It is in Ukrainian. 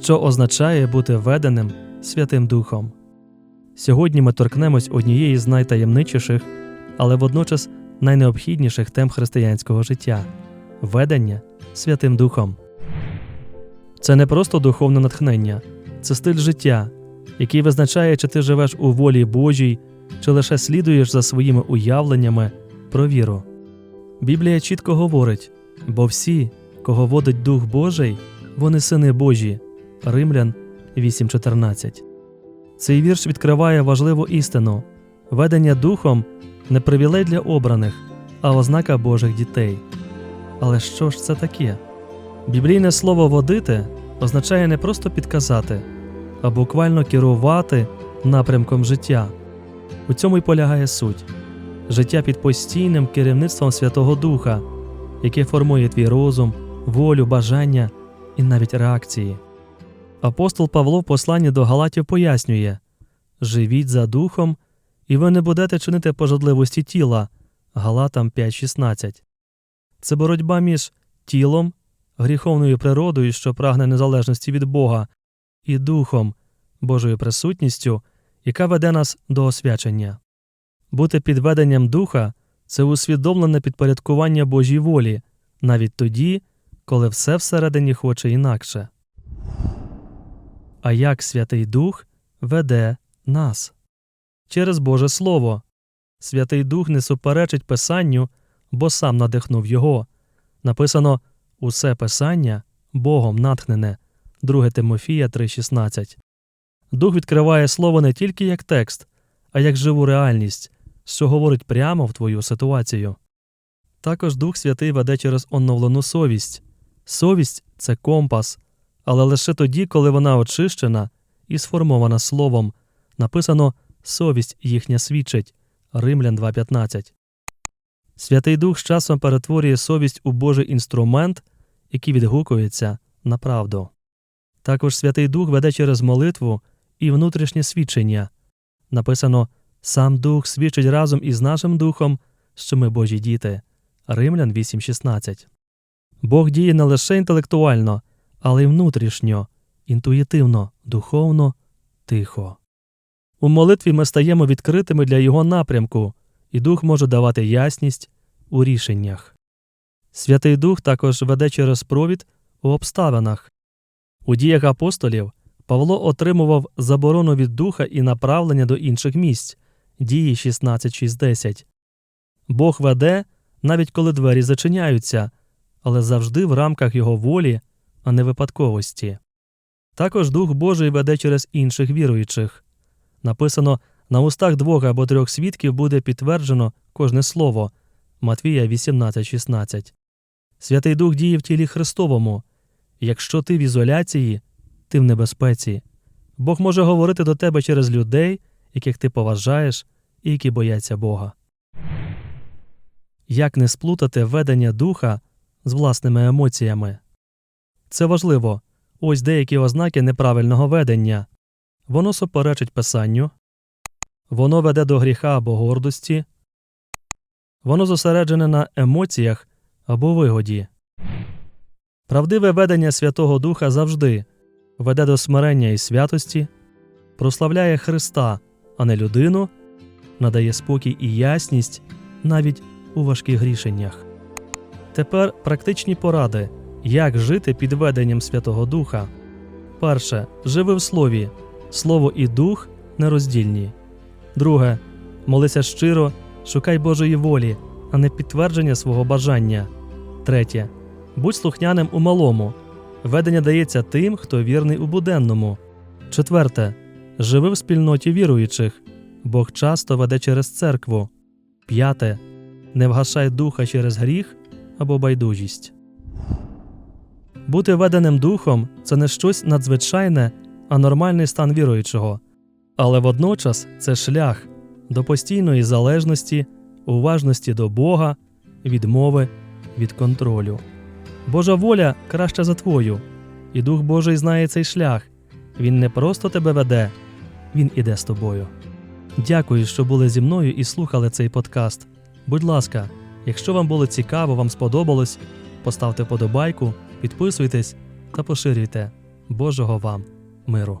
що означає бути веденим Святим Духом. Сьогодні ми торкнемось однієї з найтаємничіших, але водночас найнеобхідніших тем християнського життя ведення Святим Духом. Це не просто духовне натхнення, це стиль життя, який визначає, чи ти живеш у волі Божій, чи лише слідуєш за своїми уявленнями про віру. Біблія чітко говорить: бо всі, кого водить Дух Божий, вони сини Божі. Римлян 8.14. Цей вірш відкриває важливу істину: ведення духом не привілей для обраних, а ознака Божих дітей. Але що ж це таке? Біблійне слово водити означає не просто підказати, а буквально керувати напрямком життя. У цьому й полягає суть життя під постійним керівництвом Святого Духа, яке формує твій розум, волю, бажання і навіть реакції. Апостол Павло в посланні до Галатів пояснює живіть за духом, і ви не будете чинити пожадливості тіла. Галатам 5.16. Це боротьба між тілом, гріховною природою, що прагне незалежності від Бога, і духом, Божою присутністю, яка веде нас до освячення. Бути під веденням духа це усвідомлене підпорядкування Божій волі, навіть тоді, коли все всередині хоче інакше. А як Святий Дух веде нас? Через Боже Слово. Святий Дух не суперечить Писанню, бо сам надихнув його. Написано Усе Писання Богом натхнене 2 Тимофія 3,16. Дух відкриває слово не тільки як текст, а як живу реальність, що говорить прямо в твою ситуацію. Також Дух Святий веде через оновлену совість. Совість це компас, але лише тоді, коли вона очищена і сформована словом. Написано совість їхня свідчить Римлян 2.15. Святий Дух з часом перетворює совість у Божий інструмент, який відгукується на правду. Також Святий Дух веде через молитву і внутрішнє свідчення. Написано Сам Дух свідчить разом із нашим Духом, що ми Божі діти. Римлян 8.16. Бог діє не лише інтелектуально, але й внутрішньо, інтуїтивно, духовно, тихо. У молитві ми стаємо відкритими для Його напрямку, і Дух може давати ясність у рішеннях. Святий Дух також веде через провід у обставинах. У діях апостолів Павло отримував заборону від духа і направлення до інших місць дії 16.6.10. Бог веде, навіть коли двері зачиняються, але завжди в рамках його волі, а не випадковості. Також Дух Божий веде через інших віруючих. Написано на устах двох або трьох свідків буде підтверджено кожне слово Матвія 18.16. Святий Дух діє в тілі Христовому. Якщо ти в ізоляції, ти в небезпеці. Бог може говорити до тебе через людей, яких ти поважаєш і які бояться Бога. Як не сплутати ведення духа з власними емоціями? Це важливо. Ось деякі ознаки неправильного ведення. Воно суперечить писанню, воно веде до гріха або гордості, воно зосереджене на емоціях або вигоді. Правдиве ведення Святого Духа завжди веде до смирення і святості, прославляє Христа, а не людину, надає спокій і ясність навіть у важких рішеннях. Тепер практичні поради, як жити під веденням Святого Духа. Перше. Живи в слові. Слово і дух нероздільні. Друге. Молися щиро, шукай Божої волі, а не підтвердження свого бажання. Третє. Будь слухняним у малому. Ведення дається тим, хто вірний у буденному. Четверте. Живи в спільноті віруючих. Бог часто веде через церкву. П'яте. Не вгашай духа через гріх або байдужість. Бути веденим духом це не щось надзвичайне, а нормальний стан віруючого. Але водночас це шлях до постійної залежності, уважності до Бога, відмови від контролю. Божа воля краща за твою, і Дух Божий знає цей шлях. Він не просто тебе веде, він іде з тобою. Дякую, що були зі мною і слухали цей подкаст. Будь ласка, якщо вам було цікаво, вам сподобалось, поставте вподобайку, підписуйтесь та поширюйте. Божого вам миру!